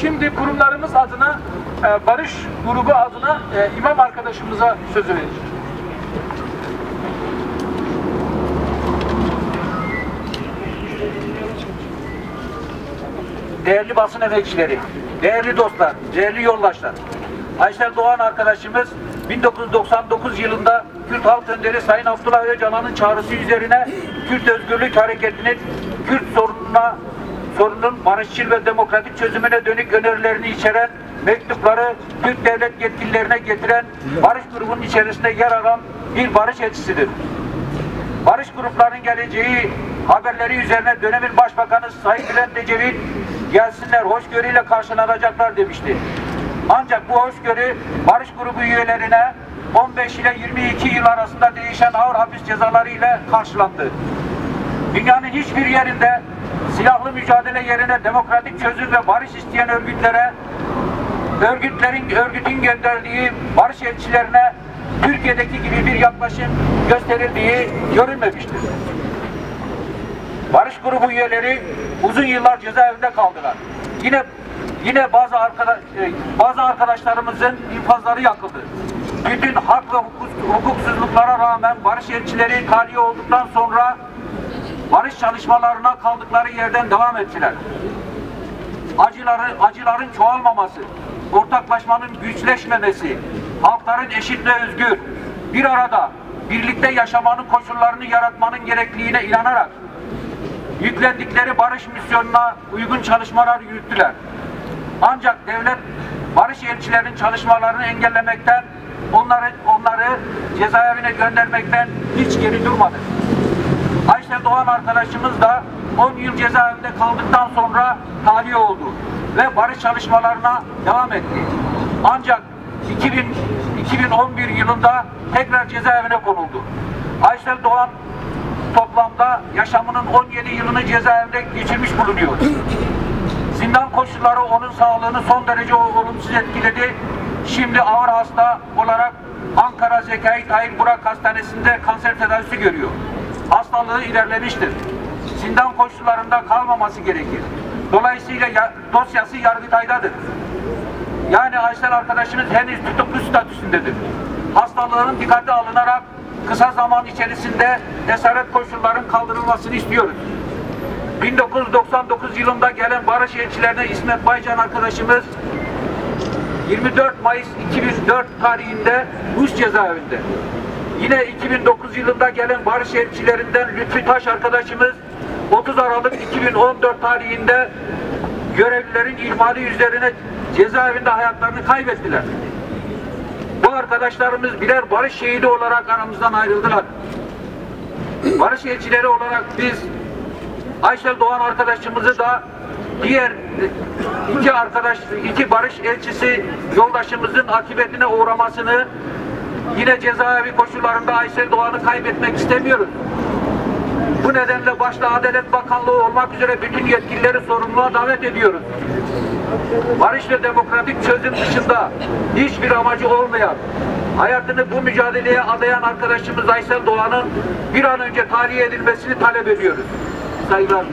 şimdi kurumlarımız adına, e, Barış grubu adına e, imam arkadaşımıza sözü vereceğim. Değerli basın emekçileri, değerli dostlar, değerli yoldaşlar. Aysel Doğan arkadaşımız 1999 yılında Kürt Halk Önderi Sayın Abdullah Öcalan'ın çağrısı üzerine Kürt Özgürlük Hareketi'nin Kürt sorununa sorunun barışçıl ve demokratik çözümüne dönük önerilerini içeren mektupları Türk devlet yetkililerine getiren barış grubunun içerisinde yer alan bir barış elçisidir. Barış gruplarının geleceği haberleri üzerine dönemin başbakanı Sayın Bülent Ecevit gelsinler hoşgörüyle karşılanacaklar demişti. Ancak bu hoşgörü barış grubu üyelerine 15 ile 22 yıl arasında değişen ağır hapis cezaları ile karşılandı. Dünyanın hiçbir yerinde silahlı mücadele yerine demokratik çözüm ve barış isteyen örgütlere örgütlerin örgütün gönderdiği barış elçilerine Türkiye'deki gibi bir yaklaşım gösterildiği görülmemiştir. Barış grubu üyeleri uzun yıllar cezaevinde kaldılar. Yine yine bazı arkadaş e, bazı arkadaşlarımızın infazları yakıldı. Bütün hak ve hukuk, hukuksuzluklara rağmen barış elçileri tahliye olduktan sonra barış çalışmalarına kaldıkları yerden devam ettiler acıları, acıların çoğalmaması, ortaklaşmanın güçleşmemesi, halkların eşit ve özgür, bir arada birlikte yaşamanın koşullarını yaratmanın gerekliliğine inanarak yüklendikleri barış misyonuna uygun çalışmalar yürüttüler. Ancak devlet barış elçilerinin çalışmalarını engellemekten, onları onları cezaevine göndermekten hiç geri durmadı. Ayşe Doğan arkadaşımız da 10 yıl cezaevinde kaldıktan sonra tahliye oldu ve barış çalışmalarına devam etti. Ancak 2000, 2011 yılında tekrar cezaevine konuldu. Aysel Doğan toplamda yaşamının 17 yılını cezaevinde geçirmiş bulunuyor. Zindan koşulları onun sağlığını son derece olumsuz etkiledi. Şimdi ağır hasta olarak Ankara Zekai Tahir Burak Hastanesi'nde kanser tedavisi görüyor. Hastalığı ilerlemiştir. Zindan koşullarında kalmaması gerekir. Dolayısıyla ya- dosyası Yargıtay'dadır. Yani Aysel arkadaşımız henüz tutuklu statüsündedir. Hastalığının dikkate alınarak kısa zaman içerisinde esaret koşulların kaldırılmasını istiyoruz. 1999 yılında gelen barış elçilerine İsmet Baycan arkadaşımız 24 Mayıs 2004 tarihinde Rus cezaevinde. Yine 2009 yılında gelen barış elçilerinden Lütfi Taş arkadaşımız 30 Aralık 2014 tarihinde görevlilerin ihmali üzerine cezaevinde hayatlarını kaybettiler. Bu arkadaşlarımız birer barış şehidi olarak aramızdan ayrıldılar. Barış elçileri olarak biz Aysel Doğan arkadaşımızı da diğer iki arkadaş, iki barış elçisi yoldaşımızın akıbetine uğramasını yine cezaevi koşullarında Aysel Doğan'ı kaybetmek istemiyoruz. Bu nedenle başta Adalet Bakanlığı olmak üzere bütün yetkilileri sorumluluğa davet ediyoruz. Barış ve demokratik çözüm dışında hiçbir amacı olmayan, hayatını bu mücadeleye adayan arkadaşımız Aysel Doğan'ın bir an önce tahliye edilmesini talep ediyoruz. Saygılar.